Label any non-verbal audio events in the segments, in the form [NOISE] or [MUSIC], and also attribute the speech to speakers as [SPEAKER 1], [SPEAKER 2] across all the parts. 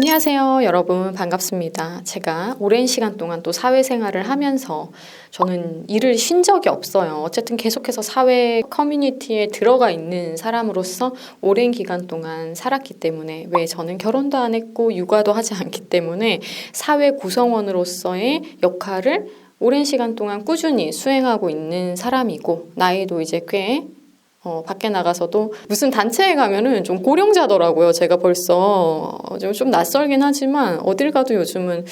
[SPEAKER 1] 안녕하세요, 여러분. 반갑습니다. 제가 오랜 시간 동안 또 사회생활을 하면서 저는 일을 쉰 적이 없어요. 어쨌든 계속해서 사회 커뮤니티에 들어가 있는 사람으로서 오랜 기간 동안 살았기 때문에 왜 저는 결혼도 안 했고 육아도 하지 않기 때문에 사회 구성원으로서의 역할을 오랜 시간 동안 꾸준히 수행하고 있는 사람이고 나이도 이제 꽤 어, 밖에 나가서도 무슨 단체에 가면은 좀 고령자더라고요. 제가 벌써 좀, 좀 낯설긴 하지만 어딜 가도 요즘은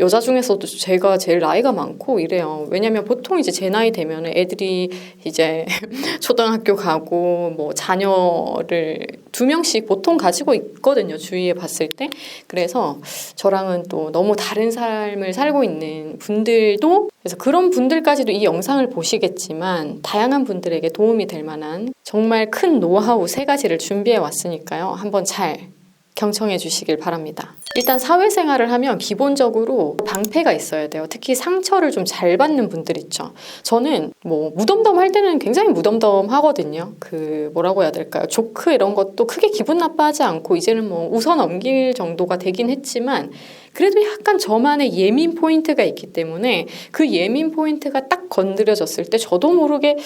[SPEAKER 1] 여자 중에서도 제가 제일 나이가 많고 이래요. 왜냐면 보통 이제 제 나이 되면 애들이 이제 [LAUGHS] 초등학교 가고 뭐 자녀를 두 명씩 보통 가지고 있거든요. 주위에 봤을 때. 그래서 저랑은 또 너무 다른 삶을 살고 있는 분들도 그래서 그런 분들까지도 이 영상을 보시겠지만 다양한 분들에게 도움이 될 만한 정말 큰 노하우 세 가지를 준비해 왔으니까요. 한번 잘 경청해 주시길 바랍니다. 일단 사회생활을 하면 기본적으로 방패가 있어야 돼요. 특히 상처를 좀 잘 받는 분들 있죠. 저는 뭐 무덤덤 할 때는 굉장히 무덤덤 하거든요. 그 뭐라고 해야 될까요? 조크 이런 것도 크게 기분 나빠하지 않고 이제는 뭐 웃어 넘길 정도가 되긴 했지만 그래도 약간 저만의 예민 포인트가 있기 때문에 그 예민 포인트가 딱 건드려졌을 때 저도 모르게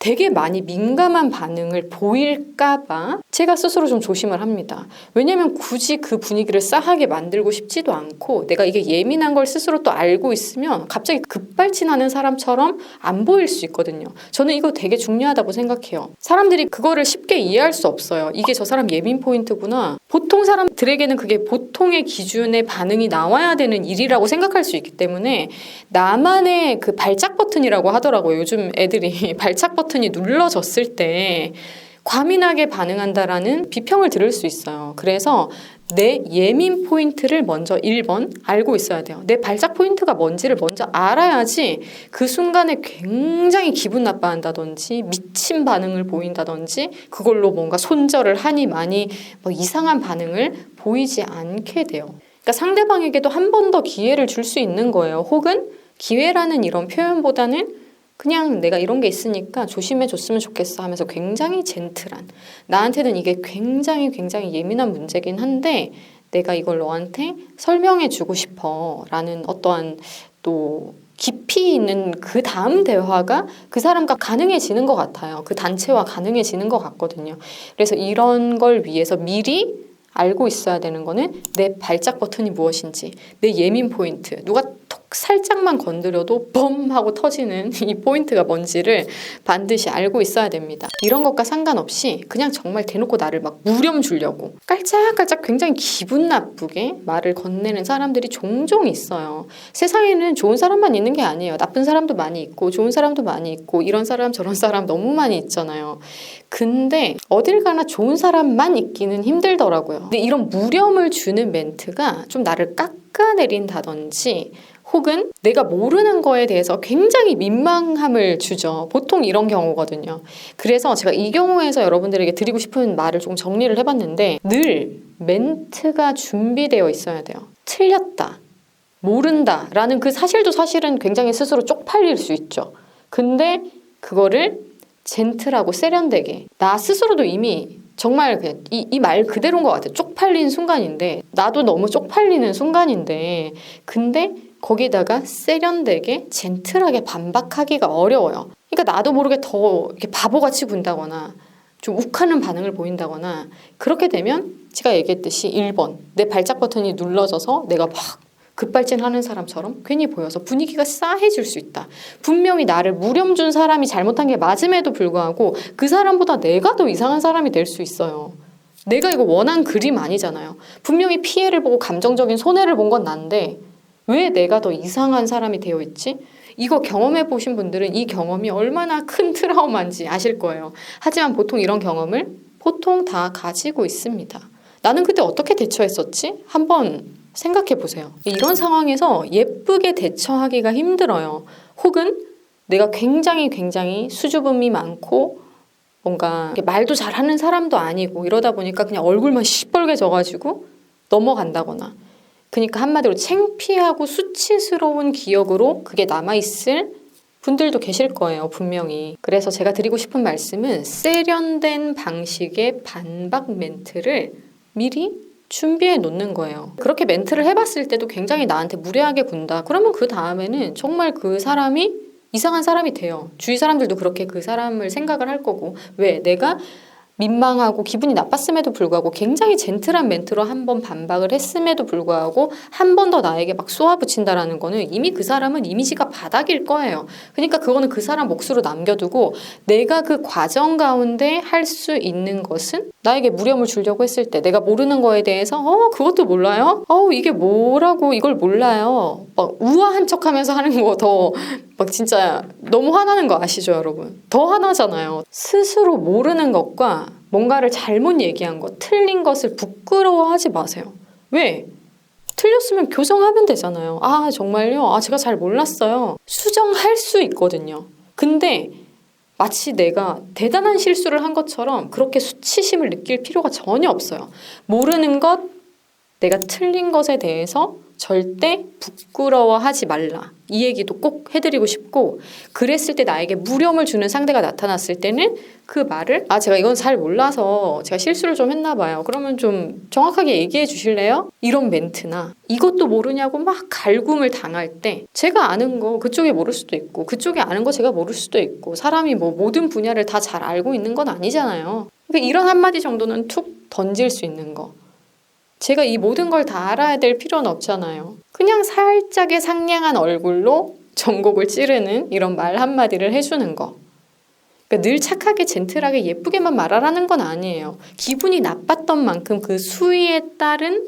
[SPEAKER 1] 되게 많이 민감한 반응을 보일까봐 제가 스스로 좀 조심을 합니다. 왜냐면 굳이 그 분위기를 싸하게 만들고 싶지도 않고 내가 이게 예민한 걸 스스로 또 알고 있으면 갑자기 급발진하는 사람처럼 안 보일 수 있거든요. 저는 이거 되게 중요하다고 생각해요. 사람들이 그거를 쉽게 이해할 수 없어요. 이게 저 사람 예민 포인트구나. 보통 사람들에게는 그게 보통의 기준의 반응이 나와야 되는 일이라고 생각할 수 있기 때문에 나만의 그 발작 버튼이라고 하더라고요. 요즘 애들이 [LAUGHS] 발작 버튼 이 눌러졌을 때 과민하게 반응한다라는 비평을 들을 수 있어요. 그래서 내 예민 포인트를 먼저 1번 알고 있어야 돼요. 내 발작 포인트가 뭔지를 먼저 알아야지 그 순간에 굉장히 기분 나빠한다든지 미친 반응을 보인다든지 그걸로 뭔가 손절을 하니 많이 뭐 이상한 반응을 보이지 않게 돼요. 그러니까 상대방에게도 한 번 더 기회를 줄 수 있는 거예요. 혹은 기회라는 이런 표현보다는 그냥 내가 이런 게 있으니까 조심해 줬으면 좋겠어 하면서 굉장히 젠틀한 나한테는 이게 굉장히 굉장히 예민한 문제긴 한데 내가 이걸 너한테 설명해 주고 싶어 라는 어떠한 또 깊이 있는 그 다음 대화가 그 사람과 가능해지는 것 같아요. 그 단체와 가능해지는 것 같거든요. 그래서 이런 걸 위해서 미리 알고 있어야 되는 거는 내 발작 버튼이 무엇인지, 내 예민 포인트, 누가 톡 살짝만 건드려도 범 하고 터지는 [LAUGHS] 이 포인트가 뭔지를 반드시 알고 있어야 됩니다. 이런 것과 상관없이 그냥 정말 대놓고 나를 막 무렴 주려고 깔짝깔짝 굉장히 기분 나쁘게 말을 건네는 사람들이 종종 있어요. 세상에는 좋은 사람만 있는 게 아니에요. 나쁜 사람도 많이 있고 좋은 사람도 많이 있고 이런 사람 저런 사람 너무 많이 있잖아요. 근데 어딜 가나 좋은 사람만 있기는 힘들더라고요. 근데 이런 무렴을 주는 멘트가 좀 나를 깎아내린다든지 혹은 내가 모르는 거에 대해서 굉장히 민망함을 주죠. 보통 이런 경우거든요. 그래서 제가 이 경우에서 여러분들에게 드리고 싶은 말을 조금 정리를 해봤는데 늘 멘트가 준비되어 있어야 돼요. 틀렸다. 모른다. 라는 그 사실도 사실은 굉장히 스스로 쪽팔릴 수 있죠. 근데 그거를 젠틀하고 세련되게 나 스스로도 이미 정말 그냥 이 말 그대로인 것 같아요. 쪽팔린 순간인데 나도 너무 쪽팔리는 순간인데 근데 거기다가 세련되게 젠틀하게 반박하기가 어려워요. 그러니까 나도 모르게 더 이렇게 바보같이 군다거나 좀 욱하는 반응을 보인다거나 그렇게 되면 제가 얘기했듯이 1번 내 발작 버튼이 눌러져서 내가 막 급발진하는 사람처럼 괜히 보여서 분위기가 싸해질 수 있다. 분명히 나를 무렴 준 사람이 잘못한 게 맞음에도 불구하고 그 사람보다 내가 더 이상한 사람이 될 수 있어요. 내가 이거 원한 그림 아니잖아요. 분명히 피해를 보고 감정적인 손해를 본 건 난데 왜 내가 더 이상한 사람이 되어 있지? 이거 경험해 보신 분들은 이 경험이 얼마나 큰 트라우마인지 아실 거예요. 하지만 보통 이런 경험을 보통 다 가지고 있습니다. 나는 그때 어떻게 대처했었지? 한번 생각해 보세요. 이런 상황에서 예쁘게 대처하기가 힘들어요. 혹은 내가 굉장히 굉장히 수줍음이 많고 뭔가 말도 잘하는 사람도 아니고 이러다 보니까 그냥 얼굴만 시뻘게 져가지고 넘어간다거나 그러니까 한마디로 창피하고 수치스러운 기억으로 그게 남아있을 분들도 계실 거예요, 분명히. 그래서 제가 드리고 싶은 말씀은 세련된 방식의 반박 멘트를 미리 준비해 놓는 거예요. 그렇게 멘트를 해봤을 때도 굉장히 나한테 무례하게 군다. 그러면 그 다음에는 정말 그 사람이 이상한 사람이 돼요. 주위 사람들도 그렇게 그 사람을 생각을 할 거고. 왜? 내가 민망하고 기분이 나빴음에도 불구하고 굉장히 젠틀한 멘트로 한 번 반박을 했음에도 불구하고 한 번 더 나에게 막 쏘아붙인다라는 거는 이미 그 사람은 이미지가 바닥일 거예요. 그러니까 그거는 그 사람 몫으로 남겨두고 내가 그 과정 가운데 할 수 있는 것은 나에게 무렴을 주려고 했을 때 내가 모르는 거에 대해서 어 그것도 몰라요? 어 이게 뭐라고 이걸 몰라요? 막 우아한 척 하면서 하는 거 더 막 진짜 너무 화나는 거 아시죠 여러분? 더 화나잖아요. 스스로 모르는 것과 뭔가를 잘못 얘기한 것, 틀린 것을 부끄러워하지 마세요. 왜? 틀렸으면 교정하면 되잖아요. 아, 정말요? 아, 제가 잘 몰랐어요. 수정할 수 있거든요. 근데 마치 내가 대단한 실수를 한 것처럼 그렇게 수치심을 느낄 필요가 전혀 없어요. 모르는 것, 내가 틀린 것에 대해서 절대 부끄러워하지 말라. 이 얘기도 꼭 해드리고 싶고, 그랬을 때 나에게 무렴을 주는 상대가 나타났을 때는 그 말을, 아, 제가 이건 잘 몰라서 제가 실수를 좀 했나 봐요. 그러면 좀 정확하게 얘기해 주실래요? 이런 멘트나, 이것도 모르냐고 막 갈굼을 당할 때, 제가 아는 거 그쪽에 모를 수도 있고, 그쪽에 아는 거 제가 모를 수도 있고, 사람이 뭐 모든 분야를 다 잘 알고 있는 건 아니잖아요. 그러니까 이런 한마디 정도는 툭 던질 수 있는 거. 제가 이 모든 걸 다 알아야 될 필요는 없잖아요. 그냥 살짝의 상냥한 얼굴로 전곡을 찌르는 이런 말 한마디를 해주는 거. 그러니까 늘 착하게 젠틀하게 예쁘게만 말하라는 건 아니에요. 기분이 나빴던 만큼 그 수위에 따른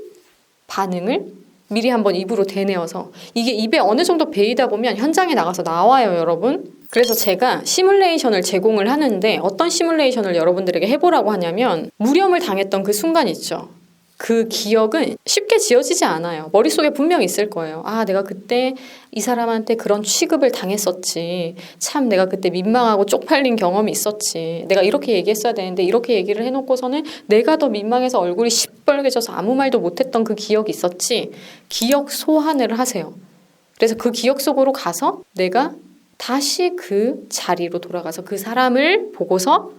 [SPEAKER 1] 반응을 미리 한번 입으로 대내어서 이게 입에 어느 정도 배이다 보면 현장에 나가서 나와요, 여러분. 그래서 제가 시뮬레이션을 제공을 하는데 어떤 시뮬레이션을 여러분들에게 해보라고 하냐면 무렴을 당했던 그 순간 있죠. 그 기억은 쉽게 지워지지 않아요. 머릿속에 분명 있을 거예요. 아, 내가 그때 이 사람한테 그런 취급을 당했었지. 참, 내가 그때 민망하고 쪽팔린 경험이 있었지. 내가 이렇게 얘기했어야 되는데, 이렇게 얘기를 해놓고서는 내가 더 민망해서 얼굴이 시뻘개져서 아무 말도 못했던 그 기억이 있었지. 기억 소환을 하세요. 그래서 그 기억 속으로 가서 내가 다시 그 자리로 돌아가서 그 사람을 보고서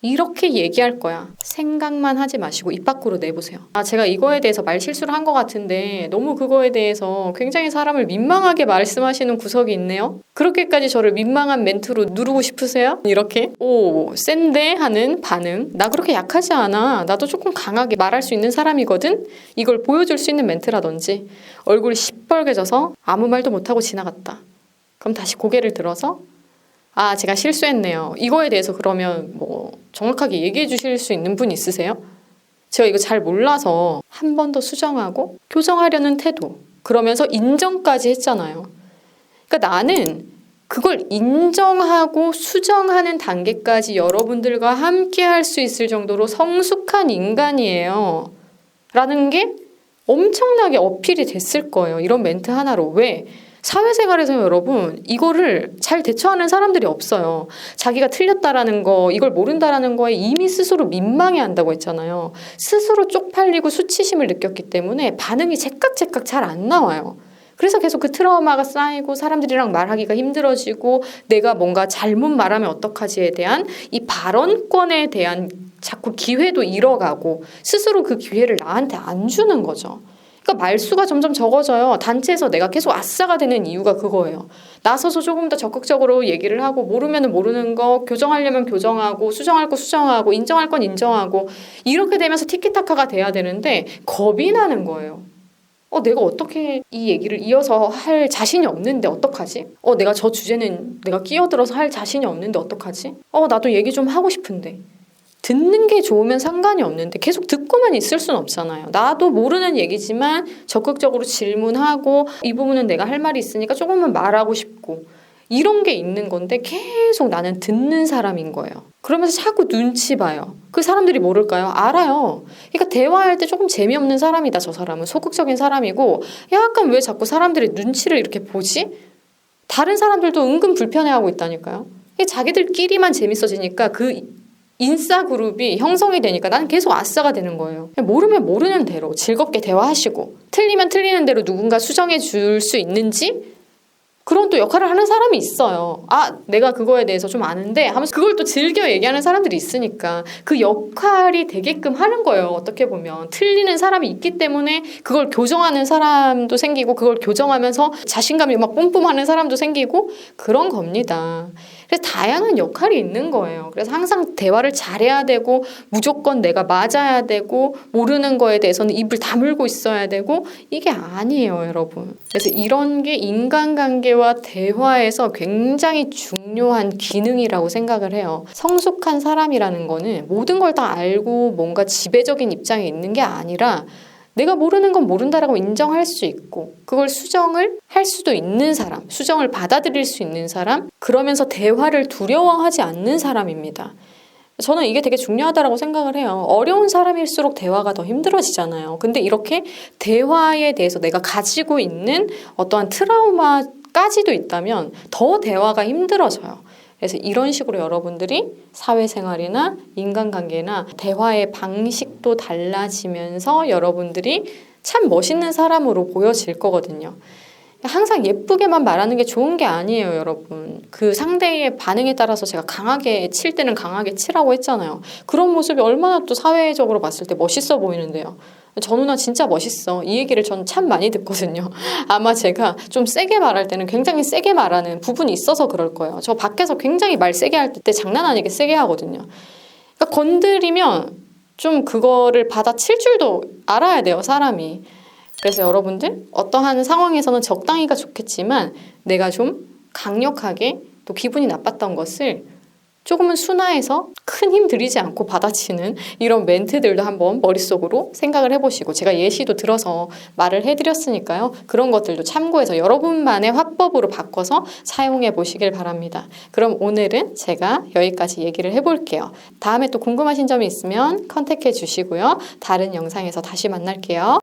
[SPEAKER 1] 이렇게 얘기할 거야. 생각만 하지 마시고 입 밖으로 내보세요. 아, 제가 이거에 대해서 말 실수를 한 것 같은데 너무 그거에 대해서 굉장히 사람을 민망하게 말씀하시는 구석이 있네요. 그렇게까지 저를 민망한 멘트로 누르고 싶으세요? 이렇게 오 센데 하는 반응. 나 그렇게 약하지 않아. 나도 조금 강하게 말할 수 있는 사람이거든. 이걸 보여줄 수 있는 멘트라든지 얼굴이 시뻘개져서 아무 말도 못하고 지나갔다. 그럼 다시 고개를 들어서 아, 제가 실수했네요. 이거에 대해서 그러면 뭐 정확하게 얘기해 주실 수 있는 분 있으세요? 제가 이거 잘 몰라서 한 번 더 수정하고 교정하려는 태도. 그러면서 인정까지 했잖아요. 그러니까 나는 그걸 인정하고 수정하는 단계까지 여러분들과 함께 할 수 있을 정도로 성숙한 인간이에요. 라는 게 엄청나게 어필이 됐을 거예요. 이런 멘트 하나로. 왜? 사회생활에서 여러분 이거를 잘 대처하는 사람들이 없어요. 자기가 틀렸다라는 거, 이걸 모른다라는 거에 이미 스스로 민망해 한다고 했잖아요. 스스로 쪽팔리고 수치심을 느꼈기 때문에 반응이 제깍제깍 잘 안 나와요. 그래서 계속 그 트라우마가 쌓이고 사람들이랑 말하기가 힘들어지고 내가 뭔가 잘못 말하면 어떡하지에 대한 이 발언권에 대한 자꾸 기회도 잃어가고 스스로 그 기회를 나한테 안 주는 거죠. 그러니까 말수가 점점 적어져요. 단체에서 내가 계속 아싸가 되는 이유가 그거예요. 나서서 조금 더 적극적으로 얘기를 하고 모르면 모르는 거 교정하려면 교정하고 수정할 거 수정하고 인정할 건 인정하고 이렇게 되면서 티키타카가 돼야 되는데 겁이 나는 거예요. 어, 내가 어떻게 이 얘기를 이어서 할 자신이 없는데 어떡하지? 어, 내가 저 주제는 내가 끼어들어서 할 자신이 없는데 어떡하지? 어, 나도 얘기 좀 하고 싶은데. 듣는 게 좋으면 상관이 없는데 계속 듣고만 있을 수는 없잖아요. 나도 모르는 얘기지만 적극적으로 질문하고 이 부분은 내가 할 말이 있으니까 조금만 말하고 싶고 이런 게 있는 건데 계속 나는 듣는 사람인 거예요. 그러면서 자꾸 눈치 봐요. 그 사람들이 모를까요? 알아요. 그러니까 대화할 때 조금 재미없는 사람이다, 저 사람은. 소극적인 사람이고, 약간 왜 자꾸 사람들이 눈치를 이렇게 보지? 다른 사람들도 은근 불편해하고 있다니까요. 자기들끼리만 재밌어지니까 그 인싸 그룹이 형성이 되니까 나는 계속 아싸가 되는 거예요. 모르면 모르는 대로 즐겁게 대화하시고 틀리면 틀리는 대로 누군가 수정해 줄 수 있는지 그런 또 역할을 하는 사람이 있어요. 아, 내가 그거에 대해서 좀 아는데 하면서 그걸 또 즐겨 얘기하는 사람들이 있으니까 그 역할이 되게끔 하는 거예요. 어떻게 보면. 틀리는 사람이 있기 때문에 그걸 교정하는 사람도 생기고 그걸 교정하면서 자신감이 막 뿜뿜하는 사람도 생기고 그런 겁니다. 그래서 다양한 역할이 있는 거예요. 그래서 항상 대화를 잘해야 되고 무조건 내가 맞아야 되고 모르는 거에 대해서는 입을 다물고 있어야 되고 이게 아니에요, 여러분. 그래서 이런 게 인간관계와 대화에서 굉장히 중요한 기능이라고 생각을 해요. 성숙한 사람이라는 거는 모든 걸 다 알고 뭔가 지배적인 입장에 있는 게 아니라 내가 모르는 건 모른다라고 인정할 수 있고 그걸 수정을 할 수도 있는 사람, 수정을 받아들일 수 있는 사람, 그러면서 대화를 두려워하지 않는 사람입니다. 저는 이게 되게 중요하다라고 생각을 해요. 어려운 사람일수록 대화가 더 힘들어지잖아요. 근데 이렇게 대화에 대해서 내가 가지고 있는 어떠한 트라우마까지도 있다면 더 대화가 힘들어져요. 그래서 이런 식으로 여러분들이 사회생활이나 인간관계나 대화의 방식도 달라지면서 여러분들이 참 멋있는 사람으로 보여질 거거든요. 항상 예쁘게만 말하는 게 좋은 게 아니에요, 여러분. 그 상대의 반응에 따라서 제가 강하게 칠 때는 강하게 치라고 했잖아요. 그런 모습이 얼마나 또 사회적으로 봤을 때 멋있어 보이는데요. 저 누나 진짜 멋있어. 이 얘기를 전참 많이 듣거든요. [LAUGHS] 아마 제가 좀 세게 말할 때는 굉장히 세게 말하는 부분이 있어서 그럴 거예요. 저 밖에서 굉장히 말 세게 할 때 장난 아니게 세게 하거든요. 그러니까 건드리면 좀 그거를 받아칠 줄도 알아야 돼요, 사람이. 그래서 여러분들 어떠한 상황에서는 적당히가 좋겠지만 내가 좀 강력하게 또 기분이 나빴던 것을 조금은 순화해서 큰 힘 들이지 않고 받아치는 이런 멘트들도 한번 머릿속으로 생각을 해보시고 제가 예시도 들어서 말을 해드렸으니까요. 그런 것들도 참고해서 여러분만의 화법으로 바꿔서 사용해 보시길 바랍니다. 그럼 오늘은 제가 여기까지 얘기를 해볼게요. 다음에 또 궁금하신 점이 있으면 컨택해 주시고요. 다른 영상에서 다시 만날게요.